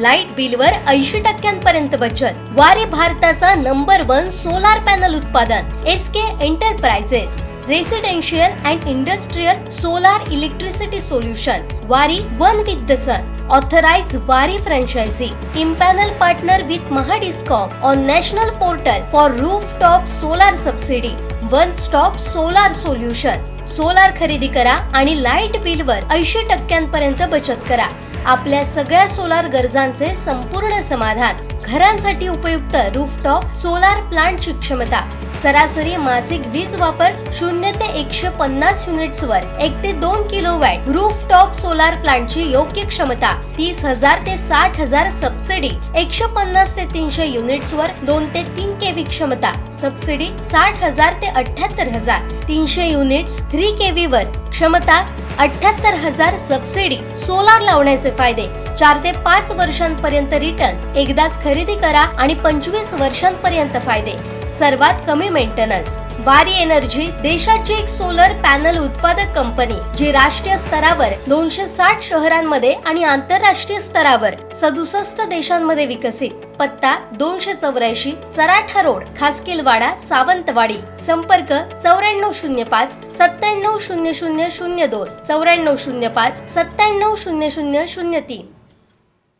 Light बिलवर ऐंशी टक्क्यांपर्यंत बचत. वारी भारताचा नंबर वन सोलार पॅनल उत्पादन S K enterprises residential and industrial solar electricity solution Waaree one with the sun authorise Waaree franchise empanel partner with Mahadiscom on national portal for rooftop solar subsidy one stop solar solution solar खरेदी करा आणि light बिलवर ऐंशी टक्क्यांपर्यंत बचत करा. आपल्या सगळ्या solar गरजांचे संपूर्ण समाधान घरांसाठी उपयुक्त रूफटॉप सोलार प्लांटची क्षमता सरासरी मासिक वीज वापर शून्य ते एकशे पन्नास युनिट्स वर एक ते दोन किलो वॅट रूफटॉप सोलार प्लांटची योग्य क्षमता तीस हजार ते साठ हजार सबसिडी एकशे पन्नास ते तीनशे युनिट्स वर दोन ते तीन केव्ही क्षमता सबसिडी साठ हजार ते अठ्याहत्तर हजार तीनशे युनिट्स थ्री केव्ही वर. क्षमता अठ्याहत्तर हजार सबसिडी सोलार लावण्याचे फायदे. चार ते पाच वर्षांपर्यंत रिटर्न एकदाच खरेदी करा आणि पंचवीस वर्षांपर्यंत फायदे. सर्वात कमी मेंटेनन्स वारी एनर्जी देशाची एक सोलर पॅनल उत्पादक कंपनी जी राष्ट्रीय स्तरावर दोनशे साठ शहरांमध्ये आणि आंतरराष्ट्रीय स्तरावर सदुसष्ट देशांमध्ये विकसित. पत्ता दोनशे चौऱ्याऐंशी चराठा रोड खासकिलवाडा सावंतवाडी. संपर्क चौऱ्याण्णव शून्य पाच सत्त्याण्णव शून्य शून्य शून्य दोन चौऱ्याण्णव शून्य पाच सत्त्याण्णव शून्य शून्य शून्य तीन.